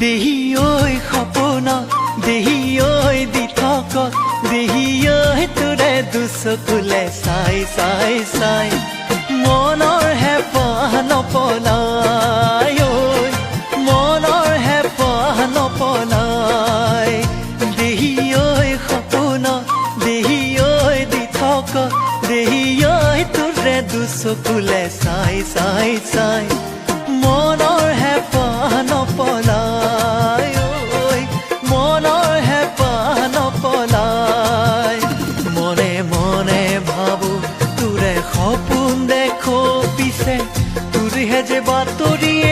দেহি ঐ সপোন দেহি ঐ দি থকা দেহি ঐ তোৰে দুচকুলে চাই চাই চাই। মনৰ হেঁপাহ নপলাই, ঐ। মনৰ হেঁপাহ নপলাই। দেহি ঐ সপোন দেহি ঐ দি থকা দেহি ঐ তোৰে দুচকুলে চাই চাই চাই। দেখো পিছে। তুরি হেজে বাতরিয়ে